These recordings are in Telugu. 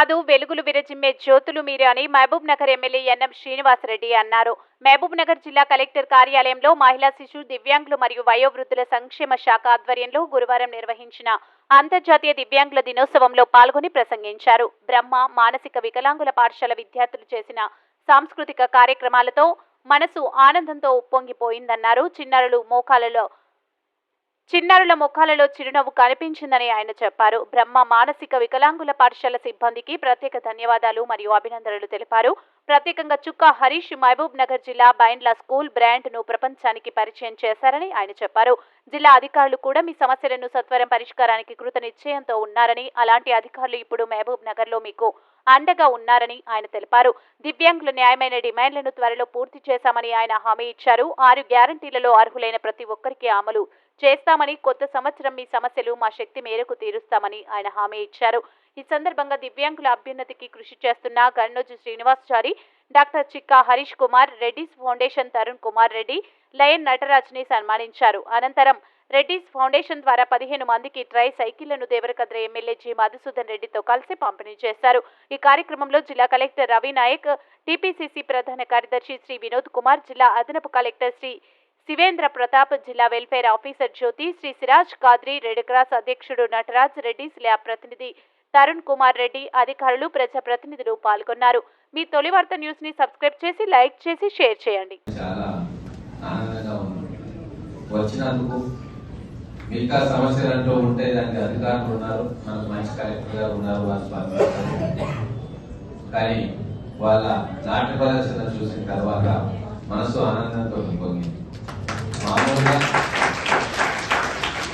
కాదు వెలుగులు విరజిమ్మే జ్యోతులు మీరే అని Mahbubnagar MLA N M Srinivasa Reddy అన్నారు. మహబూబ్ నగర్ జిల్లా కలెక్టర్ కార్యాలయంలో మహిళా శిశు దివ్యాంగులు మరియు వయోవృద్ధుల సంక్షేమ శాఖ ఆధ్వర్యంలో గురువారం నిర్వహించిన అంతర్జాతీయ దివ్యాంగుల దినోత్సవంలో పాల్గొని ప్రసంగించారు. బ్రహ్మ మానసిక వికలాంగుల పాఠశాల విద్యార్థులు చేసిన సాంస్కృతిక కార్యక్రమాలతో మనసు ఆనందంతో ఉప్పొంగిపోయిందన్నారు. చిన్నారులు మోకాలలో చిన్నారుల ముఖాలలో చిరునవ్వు కనిపించిందని ఆయన చెప్పారు. బ్రహ్మ మానసిక వికలాంగుల పాఠశాల సిబ్బందికి ప్రత్యేక ధన్యవాదాలు మరియు అభినందనలు తెలిపారు. ప్రత్యేకంగా చుక్క హరీష్ మహబూబ్ నగర్ జిల్లా బైండ్ల స్కూల్ బ్రాండ్ను ప్రపంచానికి పరిచయం చేశారని ఆయన చెప్పారు. జిల్లా అధికారులు కూడా మీ సమస్యలను సత్వరం పరిష్కారానికి కృత నిశ్చయంతో ఉన్నారని అలాంటి అధికారులు ఇప్పుడు మహబూబ్ నగర్లో మీకు అండగా ఉన్నారని ఆయన తెలిపారు. దివ్యాంగుల న్యాయమైన డిమాండ్లను త్వరలో పూర్తి చేశామని ఆయన హామీ ఇచ్చారు. ఆరు గ్యారంటీలలో అర్హులైన ప్రతి ఒక్కరికి అమలు చేస్తామని కొత్త సంవత్సరం మీ సమస్యలు మా శక్తి మేరకు తీరుస్తామని ఆయన హామీ ఇచ్చారు. ఈ సందర్భంగా దివ్యాంగుల అభ్యున్నతికి కృషి చేస్తున్న Gannoju Srinivasachari doctor Chikka Harish Kumar Reddy's foundation Tarun Kumar Reddy lion నటరాజ్ని సన్మానించారు. అనంతరం రెడ్డిస్ ఫౌండేషన్ ద్వారా పదిహేను మందికి ట్రై సైకిళ్ళను దేవరకద్ర ఎమ్మెల్యే జి. మధుసూదన్ రెడ్డితో కలిసి పంపిణీ చేశారు. ఈ కార్యక్రమంలో జిల్లా కలెక్టర్ రవి నాయక్ టీపీసీసీ ప్రధాన కార్యదర్శి శ్రీ వినోద్ కుమార్ జిల్లా అదనపు కలెక్టర్ శ్రీ శివేంద్ర ప్రతాప్ జిల్లా welfare officer Jyothi Shri Siraj Qadri red cross అధ్యక్షుడు నటరాజ్ రెడ్డి ల్యాబ్ ప్రతినిధి తరుణ్ కుమార్ రెడ్డి అధికారులు ప్రజాప్రతినిధులు పాల్గొన్నారు. మీ తొలి వార్త న్యూస్ని సబ్స్క్రైబ్ చేసి లైక్ చేసి షేర్ చేయండి. చాలా ఆనందంగా వచ్చినందుకు మిగతా సమస్యలు అంటూ ఉంటే దానికి అధికారులు ఉన్నారు. మనకు మంచి కలెక్టర్ గారు ఉన్నారు వాళ్ళు కానీ వాళ్ళ నాటి ప్రదర్శన చూసిన తర్వాత మనసు ఆనందంతో నింపొంగింది మామూలుగా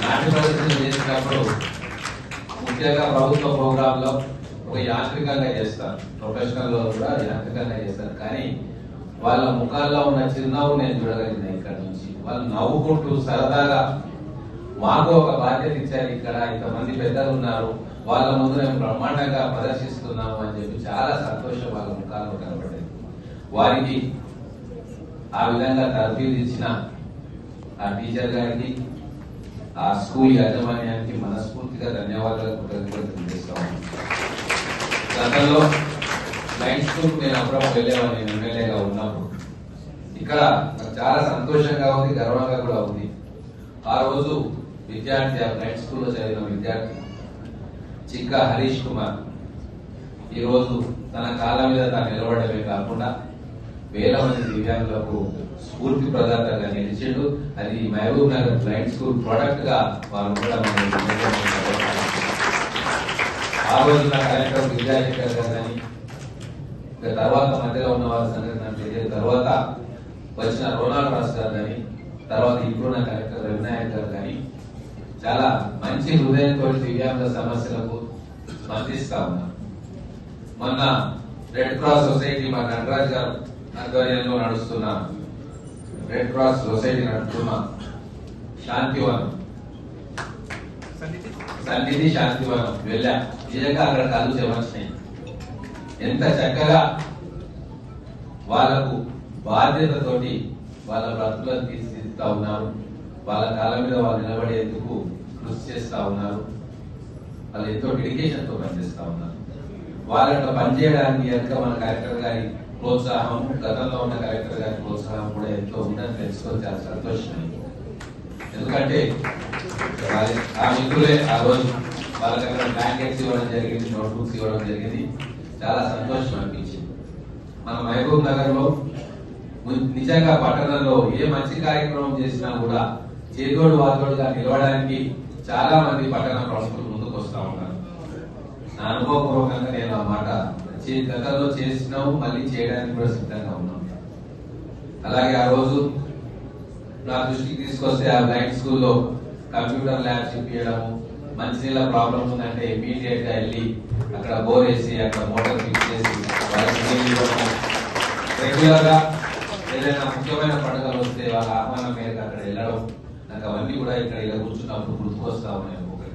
నాట్య ప్రదర్శన చేసినప్పుడు ముఖ్యంగా ప్రభుత్వ ప్రోగ్రాంలో ఒక యాంత్రికంగా చేస్తారు. ప్రొఫెషనల్లో కూడా యాంత్రికంగా చేస్తారు. కానీ వాళ్ళ ముఖాల్లో ఉన్న చిరునవ్వు నేను చూడగలిగిన ఇక్కడ నుంచి. వాళ్ళు నవ్వుకుంటూ సరదాగా మాకు ఒక బాధ్యత ఇచ్చారు ఇక్కడ. ఇంతమంది పెద్దలు ఉన్నారు. వాళ్ళ ముందు మేము బ్రహ్మాండంగా ప్రదర్శిస్తున్నాము అని చెప్పి చాలా సంతోషం వాళ్ళ ముఖాల్లో కనబడేది. వారికి ఆ విధంగా తరఫీలు ఇచ్చిన ఆ టీచర్ గారికి ఆ స్కూల్ యాజమాన్యానికి మనస్ఫూర్తిగా ధన్యవాదాలు కృతజ్ఞతలు తెలియజేస్తాము గతంలో లైన్ స్కూల్ నేను అప్పుడప్పుడు వెళ్ళేవాడిని నేను ఎమ్మెల్యేగా ఉన్నప్పుడు. ఇక్కడ చాలా సంతోషంగా ఉంది గర్వంగా కూడా ఉంది. ఆ రోజు విద్యార్థి ఆ లైన్ స్కూల్లో చదివిన విద్యార్థి చిక్క హరీష్ కుమార్ ఈరోజు తన కాలం మీద తాను నిలబడమే కాకుండా వేల మంది దివ్యాంగులకు స్ఫూర్తి ప్రదాతగా నిలిచిండు. అది మహబూబ్ నగర్ బ్లైండ్ స్కూల్ ప్రొడక్ట్గా వాళ్ళు కూడా ఆ రోజు నా కలెక్టర్ విద్యాశేఖర్ గారు కానీ తర్వాత మధ్యలో ఉన్న వాళ్ళ సంగతి నాకు తెలియదు. తర్వాత వచ్చిన రోనాల్డ్ రాస్ గారు కానీ తర్వాత ఇప్పుడున్న కలెక్టర్ రవినాయక్ గారు కానీ చాలా మంచి హృదయంతో దివ్యాంగుల సమస్యలకు స్పందిస్తా ఉన్నారు మొన్న రెడ్ క్రాస్ సొసైటీ మా నటరాజ్ గారు ఆధ్వర్యంలో నడుస్తున్న రెడ్ క్రాస్ సొసైటీ నడుపుతున్న శాంతివనం. సన్నిధి శాంతివనం వెళ్ళా. నిజంగా అక్కడ కళ్ళు చెమర్చినాయి ఎంత చక్కగా వాళ్ళకు బాధ్యతతోటి వాళ్ళ బ్రతుకులను తీర్చిదిద్దుతా ఉన్నారు. వాళ్ళ కాళ్ళ మీద వాళ్ళు నిలబడేందుకు కృషి చేస్తా ఉన్నారు. వాళ్ళు ఎంతో డెడికేషన్తో పనిచేస్తా ఉన్నారు. వాళ్ళ పనిచేయడానికి కనుక మన కలెక్టర్ గారి ప్రోత్సాహం గతంలో ఉన్న కలెక్టర్ గారి ప్రోత్సాహం కూడా ఎంతో ఉందని తెలుసుకొని చాలా సంతోషం ఎందుకంటే ఆ మిత్రులే ఆ రోజు వాళ్ళ దగ్గర బ్లాంకెట్స్ ఇవ్వడం జరిగింది నోట్బుక్స్ ఇవ్వడం జరిగింది. చాలా సంతోషం అనిపించింది. మన మహబూబ్ నగర్లో నిజంగా పట్టణంలో ఏ మంచి కార్యక్రమం చేసినా కూడా చేదోడు వాదోడుగా నిలవడానికి చాలా మంది పట్టణ ప్రముఖులు ముందుకు వస్తా ఉన్నారు. నా అనుభవపూర్వకంగా నేను ఆ మాట గతంలో చేసినావు మళ్ళీ చేయడానికి కూడా సిద్ధంగా ఉన్నాం. అలాగే ఆ రోజు నా దృష్టికి తీసుకొస్తే ఆ బ్లైండ్ స్కూల్లో కంప్యూటర్ ల్యాబ్స్ ఇప్పించడము మంచినీళ్ళ ప్రాబ్లం ఉందంటే ఇమీడియట్గా వెళ్ళి అక్కడ బోర్ వేసి అక్కడ మోటార్ ఫిక్స్ చేసి రెగ్యులర్గా ఏదైనా ముఖ్యమైన పండుగలు వస్తే వాళ్ళ ఆహ్వానం మేరకు అక్కడ వెళ్ళడం నాకు అవన్నీ కూడా ఇక్కడ ఇలా కూర్చున్నప్పుడు గుర్తుకొస్తా ఉన్నాయి. ఒకటి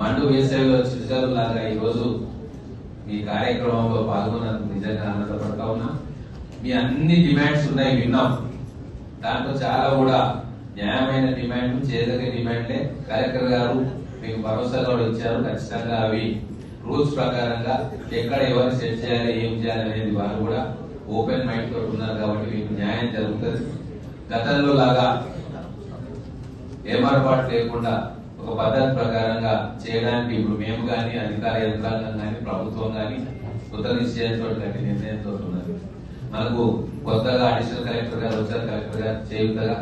మండు వేసవిలో చిరుజలు లాగా ఈ మీ కార్యక్రమంలో పాల్గొన్నందుకు నిజంగా ఆనందపడతా ఉన్నా. మీ అన్ని డిమాండ్స్ ఉన్నాయి విన్నాం. దాంట్లో చాలా కూడా న్యాయమైన డిమాండ్ చేదగ డిమాండ్లే. కలెక్టర్ గారు మీకు భరోసా కూడా ఇచ్చారు ఖచ్చితంగా అవి రూల్స్ ప్రకారంగా ఎక్కడ ఎవరు సెట్ చేయాలి ఏం చేయాలి అనేది వారు కూడా ఓపెన్ మైండ్ తోటి ఉన్నారు కాబట్టి మీకు న్యాయం జరుగుతుంది. గతంలో లాగా ఏమరపాటు లేకుండా ఒక పద్ధతి ప్రకారంగా చేయడానికి ఇప్పుడు మేము కానీ అధికార యంత్రాంగం కానీ ప్రభుత్వం కానీ కొత్త నిశ్చయంతో నిర్ణయంతో ఉన్నది. మనకు కొత్తగా అడిషనల్ కలెక్టర్ గారు వచ్చారు కలెక్టర్ గారు చేయుతగా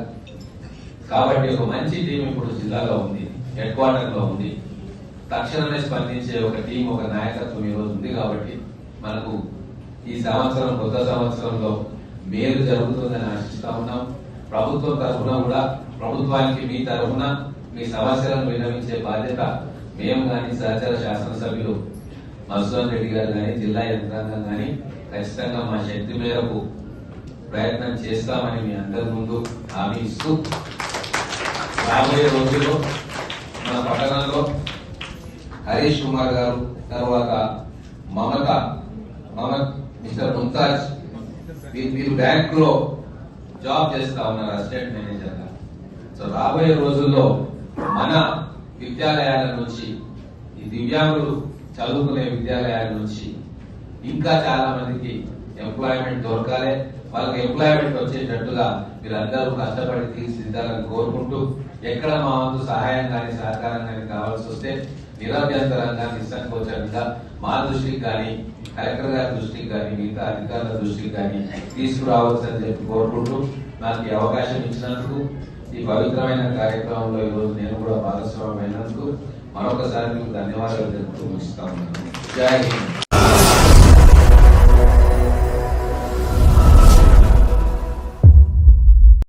కాబట్టి ఒక మంచి టీం ఇప్పుడు జిల్లాలో ఉంది హెడ్ క్వార్టర్లో ఉంది. తక్షణమే స్పందించే ఒక టీం ఒక నాయకత్వం ఈరోజు ఉంది కాబట్టి మనకు ఈ సంవత్సరం కొత్త సంవత్సరంలో మేలు జరుగుతుందని ఆశిస్తా ఉన్నాం. ప్రభుత్వం తరఫున కూడా ప్రభుత్వానికి మీ తరఫున మీ సమస్యలను విన్నవించే బాధ్యత మేము కానీ సహచర శాసనసభ్యులు మధుసూదన్ రెడ్డి గారు కానీ జిల్లా యంత్రాంగం కానీ ఖచ్చితంగా మా శక్తి మేరకు ప్రయత్నం చేస్తామని మీ అందరి ముందు హామీ ఇస్తూ రాబోయే రోజుల్లో మన పట్టణంలో హరీష్ కుమార్ గారు తర్వాత మమత మమత్ మిస్టర్ ముంతాజ్ మీరు మీరు బ్యాంక్లో జాబ్ చేస్తా ఉన్నారు అసిస్టెంట్ మేనేజర్గా సో రాబోయే రోజుల్లో మన విద్యాలయాల నుంచి ఈ దివ్యాంగులు చదువుకునే విద్యాలయాల నుంచి ఇంకా చాలా మందికి ఎంప్లాయ్మెంట్ దొరకాలి. వాళ్ళకి ఎంప్లాయ్మెంట్ వచ్చేటట్టుగా మీరందరూ కష్టపడి తీర్చిదిద్దాలని కోరుకుంటూ ఎక్కడ మా వంతు సహాయం కానీ సహకారం కానీ కావాల్సి వస్తే నిరభ్యంతరంగా నిస్సంకోచంగా మా దృష్టికి కానీ కలెక్టర్ గారి దృష్టికి కానీ మిగతా అధికారుల దృష్టికి కానీ తీసుకురావాల్సిందని చెప్పి కోరుకుంటూ నాకు అవకాశం ఇచ్చినందుకు ఈ పవిత్రమైన కార్యక్రమంలో ఈరోజు నేను కూడా భాగస్వామ్యమైనందుకు మరొకసారి మీకు ధన్యవాదాలు తెలుపుతూ ముగిస్తా ఉన్నాను. జై హింద్.